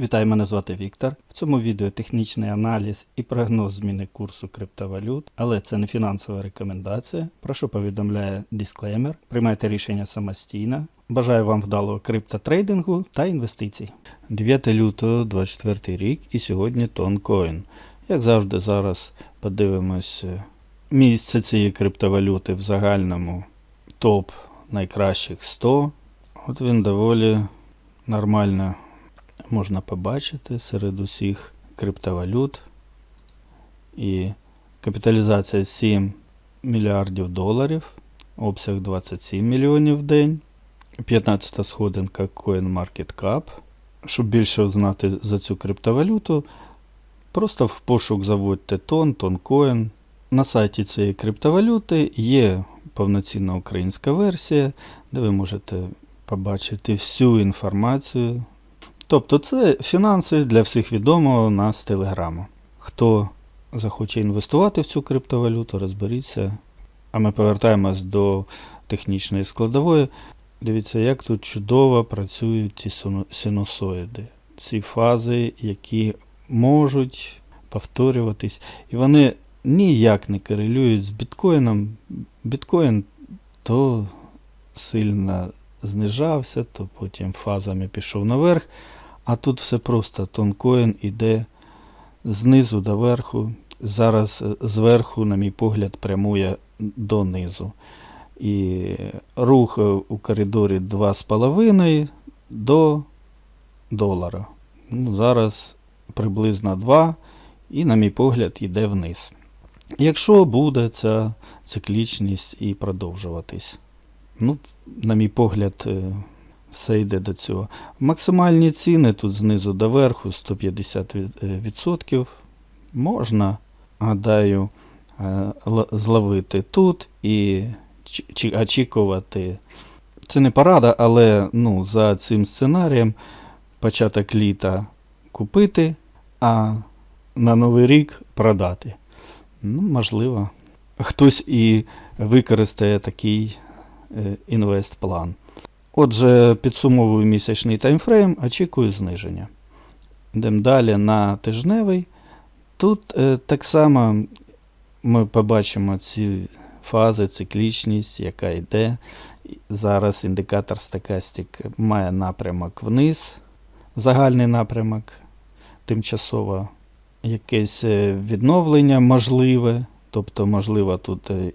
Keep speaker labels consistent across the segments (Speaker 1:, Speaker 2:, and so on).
Speaker 1: Вітаю, мене звати Віктор. В цьому відео технічний аналіз і прогноз зміни курсу криптовалют, але це не фінансова рекомендація. Про що повідомляє дисклеймер. Приймайте рішення самостійно. Бажаю вам вдалого криптотрейдингу та інвестицій. 9 лютого 24 рік і сьогодні тонкоін. Як завжди, зараз подивимось місце цієї криптовалюти в загальному топ найкращих 100. От він доволі нормально можна побачити серед усіх криптовалют. І капіталізація 7 мільярдів доларів, обсяг 27 мільйонів в день. 15 сходинка CoinMarketCap. Щоб більше знати за цю криптовалюту, просто в пошук заводьте тон, тонкоін. На сайті цієї криптовалюти є повноцінна українська версія, де ви можете побачити всю інформацію. Тобто це фінанси для всіх відомого нас з Телеграму. Хто захоче інвестувати в цю криптовалюту, розберіться. А ми повертаємось до технічної складової. Дивіться, як тут чудово працюють ці синусоїди, ці фази, які можуть повторюватись, і вони ніяк не корелюють з біткоїном. Біткоін то сильно знижався, то потім фазами пішов наверх. А тут все просто тонкоін іде знизу до верху. Зараз е, зверху, на мій погляд, прямує донизу. І рух е, у коридорі 2,5 до долара. Ну, зараз приблизно 2, і, на мій погляд, йде вниз. Якщо буде ця циклічність і продовжуватись, ну, на мій погляд, е, все йде до цього. Максимальні ціни тут знизу до верху 150%. Можна, гадаю, е, зловити тут і очікувати. Це не порада, але ну, за цим сценарієм початок літа купити, а на Новий рік продати. Ну, можливо. Хтось і використає такий е, інвестплан. Отже, підсумовую місячний таймфрейм, очікую зниження. Йдемо далі на тижневий. Тут е, так само ми побачимо ці фази, циклічність, яка йде. Зараз індикатор стокастик має напрямок вниз, загальний напрямок, тимчасово якесь е, відновлення можливе, тобто, можливо, тут е,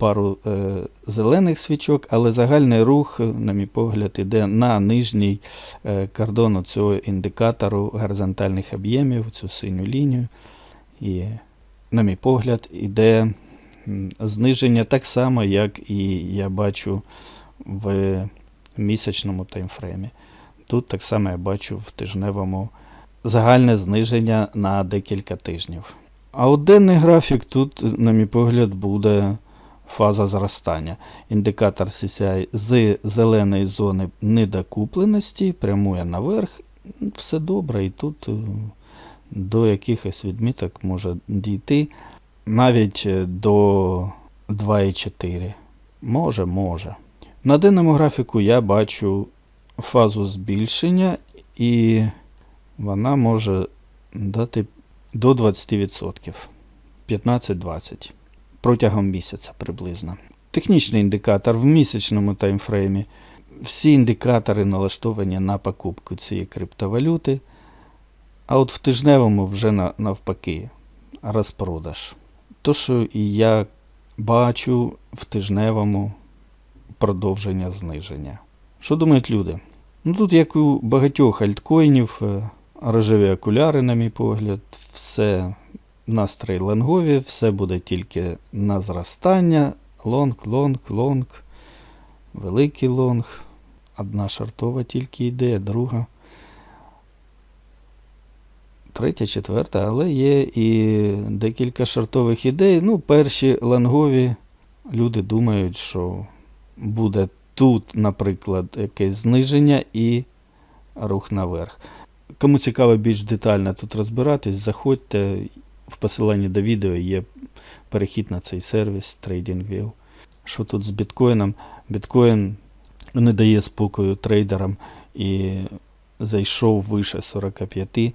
Speaker 1: пару е, зелених свічок, але загальний рух, на мій погляд, іде на нижній е, кордон цього індикатору горизонтальних об'ємів, цю синю лінію. І, на мій погляд, іде зниження так само, як і я бачу в місячному таймфреймі. Тут так само я бачу в тижневому загальне зниження на декілька тижнів. А от денний графік тут, на мій погляд, буде фаза зростання. Індикатор CCI з зеленої зони недокупленості прямує наверх. Все добре, і тут е, до якихось відміток може дійти навіть е, до 2,4. Може, може. На денному графіку я бачу фазу збільшення, і вона може дати до 20%. 15-20 протягом місяця приблизно. Технічний індикатор в місячному таймфреймі. Всі індикатори налаштовані на покупку цієї криптовалюти. А от в тижневому вже на- навпаки розпродаж. То, що і я бачу в тижневому продовження зниження. Що думають люди? Ну тут, як у багатьох альткоїнів, е, рожеві окуляри, на мій погляд, все настрій лонгові, все буде тільки на зростання. Лонг, лонг, лонг, великий лонг. Одна шартова тільки йде, друга. Третя, четверта, але є і декілька шартових ідей. Ну, перші лонгові люди думають, що буде тут, наприклад, якесь зниження і рух наверх. Кому цікаво більш детально тут розбиратись, заходьте. В посиланні до відео є перехід на цей сервіс TradingView. Що тут з біткоїном? Біткоін не дає спокою трейдерам і зайшов вище 45.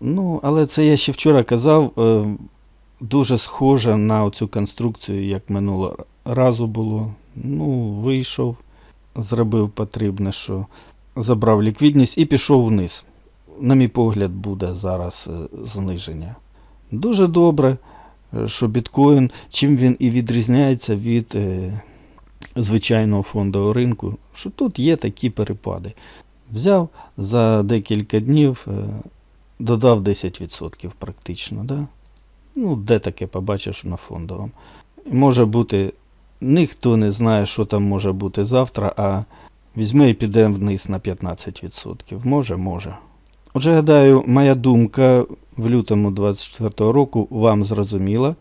Speaker 1: Ну, але це я ще вчора казав, е, дуже схоже на цю конструкцію, як минулого разу було. Ну, вийшов, зробив потрібне, що забрав ліквідність і пішов вниз. На мій погляд, буде зараз е, зниження. Дуже добре, е, що біткоін, чим він і відрізняється від е, звичайного фондового ринку, що тут є такі перепади. Взяв за декілька днів, е, додав 10% практично. Да? Ну, де таке побачиш на фондовому. Може бути, ніхто не знає, що там може бути завтра, а візьме і піде вниз на 15%. Може, може. Отже, гадаю, моя думка в лютому 24 року вам зрозуміла.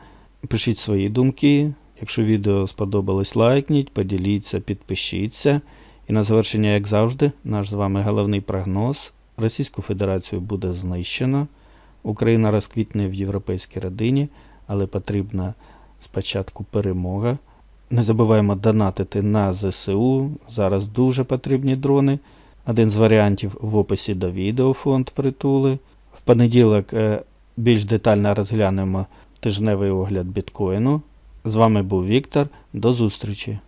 Speaker 1: Пишіть свої думки. Якщо відео сподобалось, лайкніть, поділіться, підпишіться. І на завершення, як завжди, наш з вами головний прогноз. Російську Федерацію буде знищено. Україна розквітне в європейській родині, але потрібна спочатку перемога. Не забуваємо донатити на ЗСУ. Зараз дуже потрібні дрони. Один з варіантів в описі до відео фонд притули. В понеділок е, більш детально розглянемо тижневий огляд біткоїну. З вами був Віктор. До зустрічі!